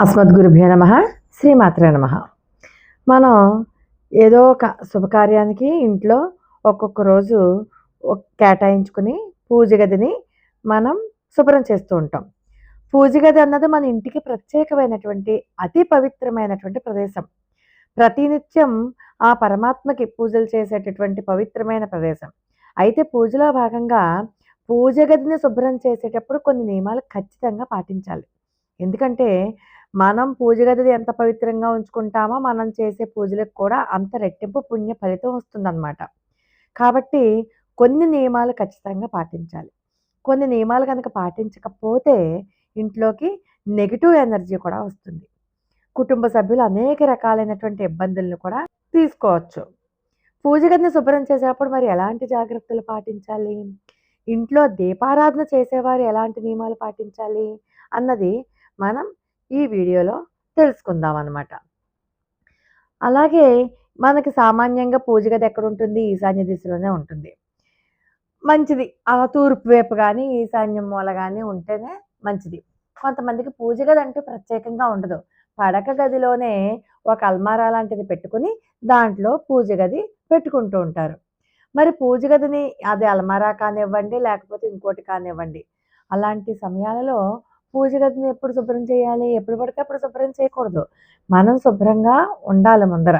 అస్మద్గురుభ్యో నమ శ్రీమాత్రే నమ. మనం ఏదో ఒక శుభకార్యానికి ఇంట్లో ఒక్కొక్క రోజు కేటాయించుకుని పూజ గదిని మనం శుభ్రం చేస్తూ ఉంటాం. పూజ గది అన్నది మన ఇంటికి ప్రత్యేకమైనటువంటి అతి పవిత్రమైనటువంటి ప్రదేశం. ప్రతినిత్యం ఆ పరమాత్మకి పూజలు చేసేటటువంటి పవిత్రమైన ప్రదేశం. అయితే పూజలో భాగంగా పూజ గదిని శుభ్రం చేసేటప్పుడు కొన్ని నియమాలు ఖచ్చితంగా పాటించాలి. ఎందుకంటే మనం పూజ గదిని ఎంత పవిత్రంగా ఉంచుకుంటామో మనం చేసే పూజలకు కూడా అంత రెట్టింపు పుణ్య ఫలితం వస్తుందన్నమాట. కాబట్టి కొన్ని నియమాలు ఖచ్చితంగా పాటించాలి. కొన్ని నియమాలు కనుక పాటించకపోతే ఇంట్లోకి నెగిటివ్ ఎనర్జీ కూడా వస్తుంది. కుటుంబ సభ్యులు అనేక రకాలైనటువంటి ఇబ్బందులను కూడా తీసుకోవచ్చు. పూజ గదిని శుభ్రం చేసేటప్పుడు మరి ఎలాంటి జాగ్రత్తలు పాటించాలి? ఇంట్లో దీపారాధన చేసేవారు ఎలాంటి నియమాలు పాటించాలి? అన్నది మనం ఈ వీడియోలో తెలుసుకుందాం అనమాట అలాగే మనకి సామాన్యంగా పూజ గది ఎక్కడ ఉంటుంది ఈశాన్య దిశలోనే ఉంటుంది. మంచిది. ఆ తూర్పు వైపు కానీ ఈశాన్యం మూల కానీ ఉంటేనే మంచిది. కొంతమందికి పూజ గది అంటే ప్రత్యేకంగా ఉండదు. పడక గదిలోనే ఒక అల్మారా లాంటిది పెట్టుకుని దాంట్లో పూజ గది పెట్టుకుంటూ ఉంటారు. మరి పూజ గదిని అది అల్మారా కానివ్వండి లేకపోతే ఇంకోటి కానివ్వండి అలాంటి సమయాలలో పూజ గదిని ఎప్పుడు శుభ్రం చేయాలి? ఎప్పుడు పడితే అప్పుడు శుభ్రం చేయకూడదు. మనం శుభ్రంగా ఉండాలి ముందర.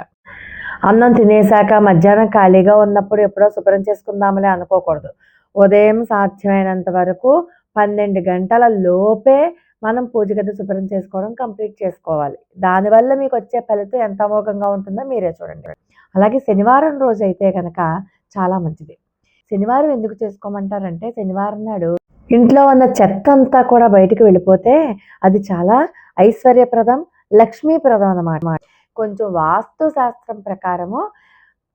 అన్నం తినేసాక మధ్యాహ్నం ఖాళీగా ఉన్నప్పుడు ఎప్పుడో శుభ్రం చేసుకుందామని అనుకోకూడదు. ఉదయం సాధ్యమైనంత వరకు పన్నెండు గంటల లోపే మనం పూజ గది శుభ్రం చేసుకోవడం కంప్లీట్ చేసుకోవాలి. దానివల్ల మీకు వచ్చే ఫలితం ఎంత అమోఘంగా ఉంటుందో మీరే చూడండి. అలాగే శనివారం రోజు అయితే కనుక చాలా మంచిది. శనివారం ఎందుకు చేసుకోమంటారంటే శనివారం నాడు ఇంట్లో ఉన్న చెత్త అంతా కూడా బయటికి వెళ్ళిపోతే అది చాలా ఐశ్వర్యప్రదం లక్ష్మీప్రదం అన్నమాట. కొంచెం వాస్తు శాస్త్రం ప్రకారము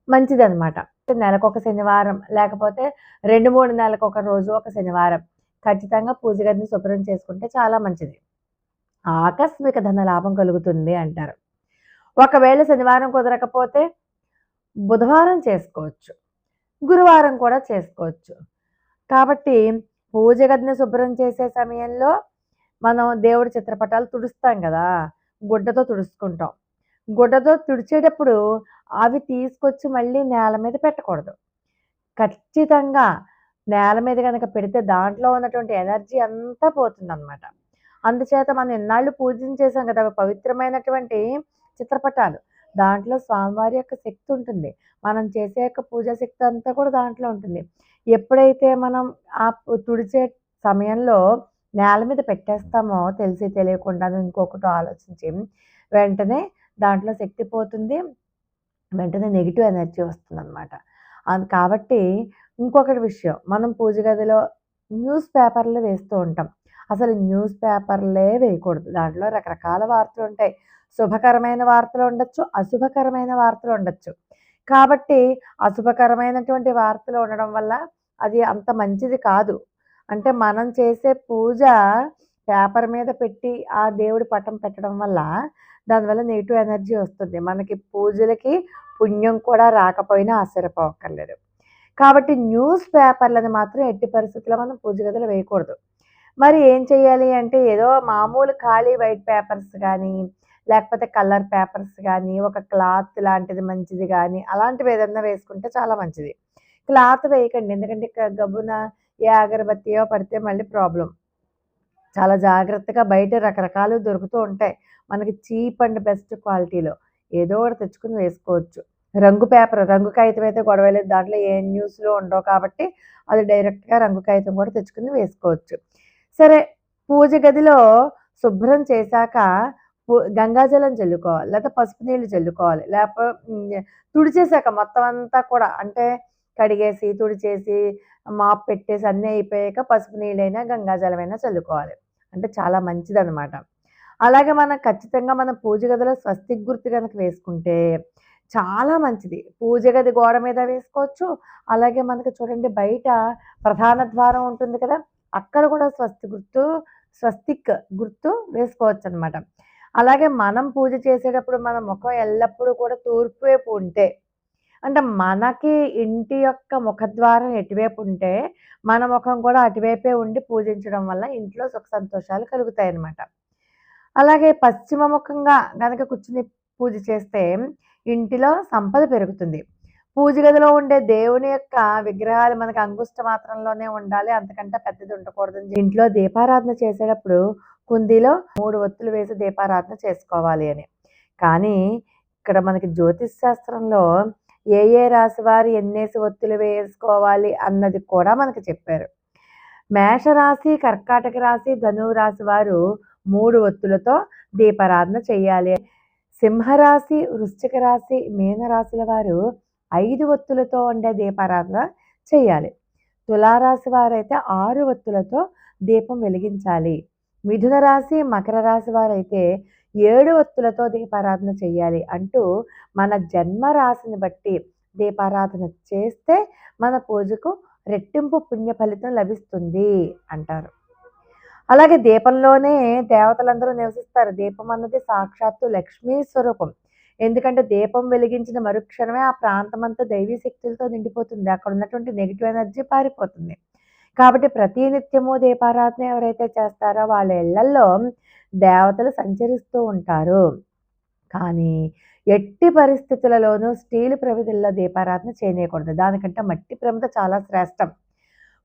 మంచిది అనమాట నెలకు ఒక శనివారం లేకపోతే రెండు మూడు నెలలకు ఒక రోజు ఒక శనివారం. ఖచ్చితంగా పూజ గదిని శుభ్రం చేసుకుంటే చాలా మంచిది. ఆకస్మిక ధన లాభం కలుగుతుంది అంటారు. ఒకవేళ శనివారం కుదరకపోతే బుధవారం చేసుకోవచ్చు. గురువారం కూడా చేసుకోవచ్చు. కాబట్టి పూజ గదిని శుభ్రం చేసే సమయంలో మనం దేవుడి చిత్రపటాలు తుడుస్తాం కదా గుడ్డతో తుడుచుకుంటాం. గుడ్డతో తుడిచేటప్పుడు అవి తీసుకొచ్చి మళ్ళీ నేల మీద పెట్టకూడదు. ఖచ్చితంగా నేల మీద కనుక పెడితే దాంట్లో ఉన్నటువంటి ఎనర్జీ అంతా పోతుందన్నమాట. అందుచేత మనం ఎన్నాళ్ళు పూజించేసాం కదా అవి పవిత్రమైనటువంటి చిత్రపటాలు. దాంట్లో స్వామివారి యొక్క శక్తి ఉంటుంది. మనం చేసే యొక్క పూజా శక్తి అంతా కూడా దాంట్లో ఉంటుంది. ఎప్పుడైతే మనం ఆ తుడిచే సమయంలో నేల మీద పెట్టేస్తామో తెలిసి తెలియకుండా ఇంకొకటి ఆలోచించి వెంటనే దాంట్లో శక్తి పోతుంది వెంటనే నెగిటివ్ ఎనర్జీ వస్తుంది అనమాట కాబట్టి ఇంకొకటి విషయం మనం పూజ గదిలో న్యూస్ పేపర్లు వేస్తూ ఉంటాం. అసలు న్యూస్ పేపర్లే వేయకూడదు. దాంట్లో రకరకాల వార్తలు ఉంటాయి. శుభకరమైన వార్తలు ఉండొచ్చు అశుభకరమైన వార్తలు ఉండొచ్చు. కాబట్టి అశుభకరమైనటువంటి వార్తలు ఉండడం వల్ల అది అంత మంచిది కాదు. అంటే మనం చేసే పూజ పేపర్ మీద పెట్టి ఆ దేవుడి పటం పెట్టడం వల్ల దానివల్ల నెగిటివ్ ఎనర్జీ వస్తుంది. మనకి పూజలకి పుణ్యం కూడా రాకపోయినా ఆశ్చర్యపోవక్కర్లేదు కాబట్టి న్యూస్ పేపర్లను మాత్రం ఎట్టి పరిస్థితుల్లో మనం పూజ గదిలో వేయకూడదు. మరి ఏం చేయాలి అంటే ఏదో మామూలు ఖాళీ వైట్ పేపర్స్ కానీ లేకపోతే కలర్ పేపర్స్ కానీ ఒక క్లాత్ లాంటిది మంచిది కానీ అలాంటివి ఏదన్నా వేసుకుంటే చాలా మంచిది. క్లాత్ వేయకండి. ఎందుకంటే గబ్బున గబున ఏ అగరబత్తియో పడితే మళ్ళీ ప్రాబ్లం చాలా జాగ్రత్తగా బయట రకరకాలు దొరుకుతూ ఉంటాయి. మనకి చీప్ అండ్ బెస్ట్ క్వాలిటీలో ఏదో ఒకటి తెచ్చుకుని వేసుకోవచ్చు. రంగు పేపర్ రంగు కాగితం అయితే గొడవలేదు. దాంట్లో ఏ న్యూస్లో ఉండవు కాబట్టి అది డైరెక్ట్గా రంగు కాగితం కూడా తెచ్చుకుని వేసుకోవచ్చు. సరే పూజ గదిలో శుభ్రం చేశాక గంగాజలం చల్లుకోవాలి లేకపోతే పసుపు నీళ్ళు చల్లుకోవాలి లేకపోతే తుడిచేసాక మొత్తం అంతా కూడా అంటే కడిగేసి తుడిచేసి మాప్ పెట్టేసి అన్నీ అయిపోయాక పసుపు నీళ్ళైనా గంగాజలమైనా చల్లుకోవాలి. అంటే చాలా మంచిదన్నమాట. అలాగే మనం ఖచ్చితంగా మన పూజ గదిలో స్వస్తిక్ గుర్తు కనుక వేసుకుంటే చాలా మంచిది. పూజ గది గోడ మీద వేసుకోవచ్చు. అలాగే మనకు చూడండి బయట ప్రధాన ద్వారం ఉంటుంది కదా అక్కడ కూడా స్వస్తి గుర్తు స్వస్తిక్ గుర్తు వేసుకోవచ్చు అనమాట అలాగే మనం పూజ చేసేటప్పుడు మన ముఖం ఎల్లప్పుడూ కూడా తూర్పు వైపు ఉంటే అంటే మనకి ఇంటి యొక్క ముఖద్వారం ఎటువైపు ఉంటే మన ముఖం కూడా అటువైపే ఉండి పూజించడం వల్ల ఇంట్లో సుఖ సంతోషాలు కలుగుతాయి అన్నమాట అలాగే పశ్చిమముఖంగా కనుక కూర్చుని పూజ చేస్తే ఇంటిలో సంపద పెరుగుతుంది. పూజ గదిలో ఉండే దేవుని యొక్క విగ్రహాలు మనకు అంగుష్ట మాత్రంలోనే ఉండాలి. అంతకంటే పెద్దది ఉండకూడదు ఇంట్లో దీపారాధన చేసేటప్పుడు కుందీలో మూడు ఒత్తులు వేసి దీపారాధన చేసుకోవాలి అని. కానీ ఇక్కడ మనకి జ్యోతిష్ శాస్త్రంలో ఏ ఏ రాశి వారు ఎన్నేసి ఒత్తులు వేసుకోవాలి అన్నది కూడా మనకు చెప్పారు. మేషరాశి, కర్కాటక రాశి, ధనువు రాశి వారు మూడు ఒత్తులతో దీపారాధన చేయాలి. సింహరాశి, వృశ్చిక రాశి, మీనరాశుల వారు ఐదు ఒత్తులతో ఉండే దీపారాధన చేయాలి. తులారాశి వారైతే ఆరు ఒత్తులతో దీపం వెలిగించాలి. మిథున రాశి, మకర రాశి వారైతే ఏడు ఒత్తులతో దీపారాధన చేయాలి. అంటూ మన జన్మ రాశిని బట్టి దీపారాధన చేస్తే మన పూజకు రెట్టింపు పుణ్య ఫలితం లభిస్తుంది అంటారు. అలాగే దీపంలోనే దేవతలందరూ నివసిస్తారు. దీపం అన్నది సాక్షాత్తు లక్ష్మీ స్వరూపం. ఎందుకంటే దీపం వెలిగించిన మరుక్షణమే ఆ ప్రాంతమంతా దైవీ శక్తులతో నిండిపోతుంది. అక్కడ ఉన్నటువంటి నెగిటివ్ ఎనర్జీ పారిపోతుంది. కాబట్టి ప్రతి నిత్యము దీపారాధన ఎవరైతే చేస్తారో వాళ్ళ ఇళ్ళల్లో దేవతలు సంచరిస్తూ ఉంటారు. కానీ ఎట్టి పరిస్థితులలోనూ స్టీల్ ప్రమిదల్లో దీపారాధన చేయకూడదు దానికంటే మట్టి ప్రమిద చాలా శ్రేష్టం.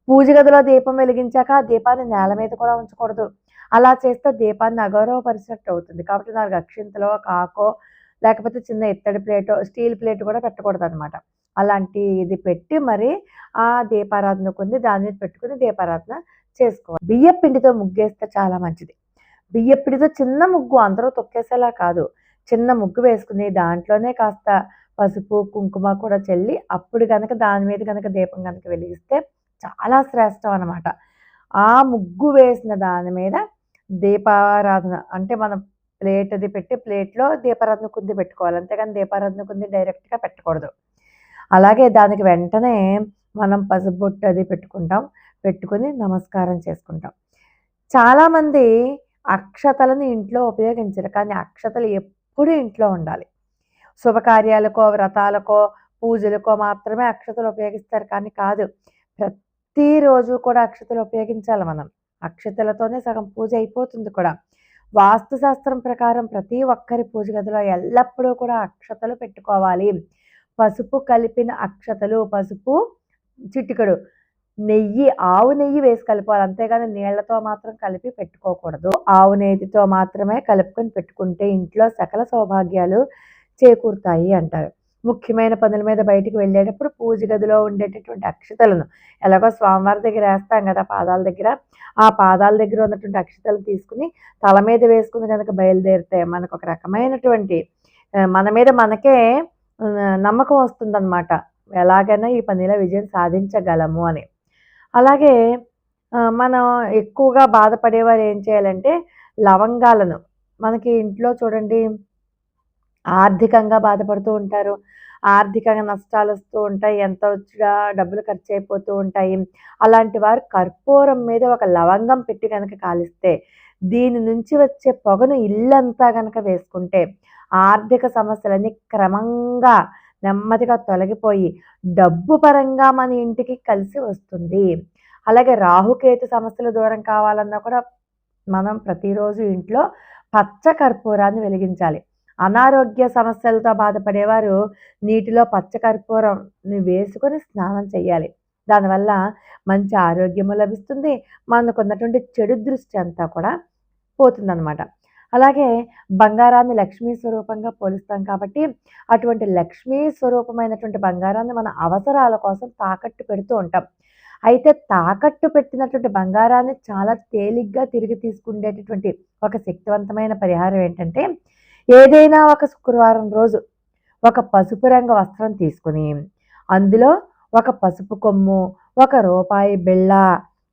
పూజ గదిలో దీపం వెలిగించాక ఆ దీపాన్ని నేల మీద కూడా ఉంచకూడదు. అలా చేస్తే దీపాన్ని అగౌరవపరిచినట్టు అవుతుంది. కాబట్టి నాకు అక్షింతలో, కాకో లేకపోతే చిన్న ఇత్తడి ప్లేటో, స్టీల్ ప్లేట్ కూడా పెట్టకూడదు అనమాట అలాంటి అలాంటిది పెట్టి మరి ఆ దీపారాధన కుంది దాని మీద పెట్టుకుని దీపారాధన చేసుకోవాలి. బియ్య పిండితో ముగ్గేస్తే చాలా మంచిది. బియ్య పిండితో చిన్న ముగ్గు అందరూ తొక్కేసేలా కాదు. చిన్న ముగ్గు వేసుకుని దాంట్లోనే కాస్త పసుపు, కుంకుమ కూడా చల్లి అప్పుడు కనుక దాని మీద కనుక దీపం కనుక వెలిగిస్తే చాలా శ్రేష్టం అనమాట. ఆ ముగ్గు వేసిన దాని మీద దీపారాధన అంటే మనం ప్లేట్ అది పెట్టి ప్లేట్‌లో దీపారాధన కుంది పెట్టుకోవాలి. అంతేగాని దీపారాధన కుంది డైరెక్ట్‌గా పెట్టకూడదు. అలాగే దానికి వెంటనే మనం పసుపుబొట్టు అది పెట్టుకుంటాం. పెట్టుకొని నమస్కారం చేసుకుంటాం. చాలామంది అక్షతలను ఇంట్లో ఉపయోగించరు. కానీ అక్షతలు ఎప్పుడూ ఇంట్లో ఉండాలి. శుభకార్యాలకో, వ్రతాలకో, పూజలకో మాత్రమే అక్షతలు ఉపయోగిస్తారు కానీ కాదు. ప్రతిరోజు కూడా అక్షతలు ఉపయోగించాలి మనం. అక్షతలతోనే సగం పూజ అయిపోతుంది కూడా. వాస్తు శాస్త్రం ప్రకారం ప్రతి ఒక్కరి పూజ గదిలో ఎల్లప్పుడూ కూడా అక్షతలు పెట్టుకోవాలి. పసుపు కలిపిన అక్షతలు, పసుపు చిటికెడు నెయ్యి, ఆవు నెయ్యి వేసి కలుపుకోవాలి. అంతేగాని నీళ్ళతో మాత్రం కలిపి పెట్టుకోకూడదు. ఆవు నెయ్యితో మాత్రమే కలుపుకొని పెట్టుకుంటే ఇంట్లో సకల సౌభాగ్యాలు చేకూరుతాయి అంటారు. ముఖ్యమైన పనుల మీద బయటికి వెళ్ళేటప్పుడు పూజ గదిలో ఉండేటటువంటి అక్షతలను ఎలాగో స్వామివారి దగ్గర వేస్తాం కదా పాదాల దగ్గర. ఆ పాదాల దగ్గర ఉన్నటువంటి అక్షతలు తీసుకుని తల మీద వేసుకుని కనుక బయలుదేరితే మనకొక రకమైనటువంటి మన మీద మనకే నమ్మకం వస్తుందనమాట. ఎలాగైనా ఈ పనిలో విజయం సాధించగలము అని. అలాగే మనం ఎక్కువగా బాధపడేవారు ఏం చేయాలంటే లవంగాలను మనకి ఇంట్లో చూడండి ఆర్థికంగా బాధపడుతూ ఉంటారు. ఆర్థికంగా నష్టాలు వస్తూ ఉంటాయి. ఎంత వచ్చినా డబ్బులు ఖర్చయిపోతూ ఉంటాయి. అలాంటి వారు కర్పూరం మీద ఒక లవంగం పెట్టి కనుక కాలిస్తే దీని నుంచి వచ్చే పొగను ఇల్లంతా కనుక వేసుకుంటే ఆర్థిక సమస్యలన్నీ క్రమంగా నెమ్మదిగా తొలగిపోయి డబ్బు పరంగా మన ఇంటికి కలిసి వస్తుంది. అలాగే రాహుకేతు సమస్యలు దూరం కావాలన్నా కూడా మనం ప్రతిరోజు ఇంట్లో పచ్చ కర్పూరాన్ని వెలిగించాలి. అనారోగ్య సమస్యలతో బాధపడేవారు నీటిలో పచ్చ కర్పూరంని వేసుకొని స్నానం చేయాలి. దానివల్ల మంచి ఆరోగ్యము లభిస్తుంది. మనకున్నటువంటి చెడు దృష్టి అంతా కూడా పోతుందనమాట. అలాగే బంగారాన్ని లక్ష్మీ స్వరూపంగా పోలుస్తాం కాబట్టి అటువంటి లక్ష్మీ స్వరూపమైనటువంటి బంగారాన్ని మన అవసరాల కోసం తాకట్టు పెడుతూ ఉంటాం. అయితే తాకట్టు పెట్టినటువంటి బంగారాన్ని చాలా తేలిగ్గా తిరిగి తీసుకునేటటువంటి ఒక శక్తివంతమైన పరిహారం ఏంటంటే ఏదైనా ఒక శుక్రవారం రోజు ఒక పసుపు రంగు వస్త్రం తీసుకొని అందులో ఒక పసుపు కొమ్ము, ఒక రూపాయి బిళ్ళ,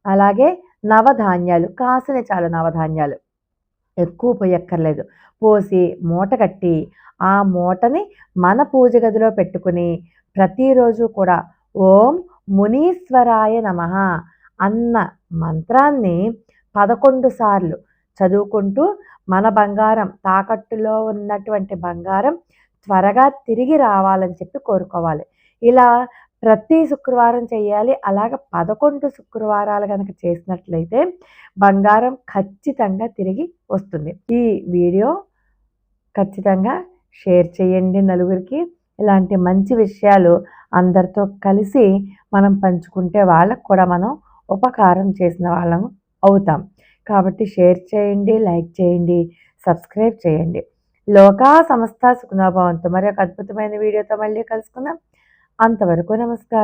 అలాగే నవధాన్యాలు కాసిన చాలు నవధాన్యాలు. ఎక్కువ పోయక్కర్లేదు పోసి మూట కట్టి ఆ మూటని మన పూజ గదిలో పెట్టుకుని ప్రతిరోజు కూడా ఓం మునీశ్వరాయ నమః అన్న మంత్రాన్ని 11 సార్లు చదువుకుంటూ మన బంగారం తాకట్టులో ఉన్నటువంటి బంగారం త్వరగా తిరిగి రావాలని చెప్పి కోరుకోవాలి. ఇలా ప్రతి శుక్రవారం చేయాలి. అలాగ పదకొండు శుక్రవారాలు కనుక చేసినట్లయితే బంగారం ఖచ్చితంగా తిరిగి వస్తుంది. ఈ వీడియో ఖచ్చితంగా షేర్ చేయండి నలుగురికి. ఇలాంటి మంచి విషయాలు అందరితో కలిసి మనం పంచుకుంటే వాళ్ళకు కూడా మనం ఉపకారం చేసిన వాళ్ళం అవుతాం. కాబట్టి షేర్ చేయండి లైక్ చేయండి సబ్స్క్రైబ్ చేయండి. లోకా సంస్థ సుఖనాభవంతో మరి ఒక అద్భుతమైన వీడియోతో మళ్ళీ కలుసుకుందాం. అంతవరకు నమస్కారం.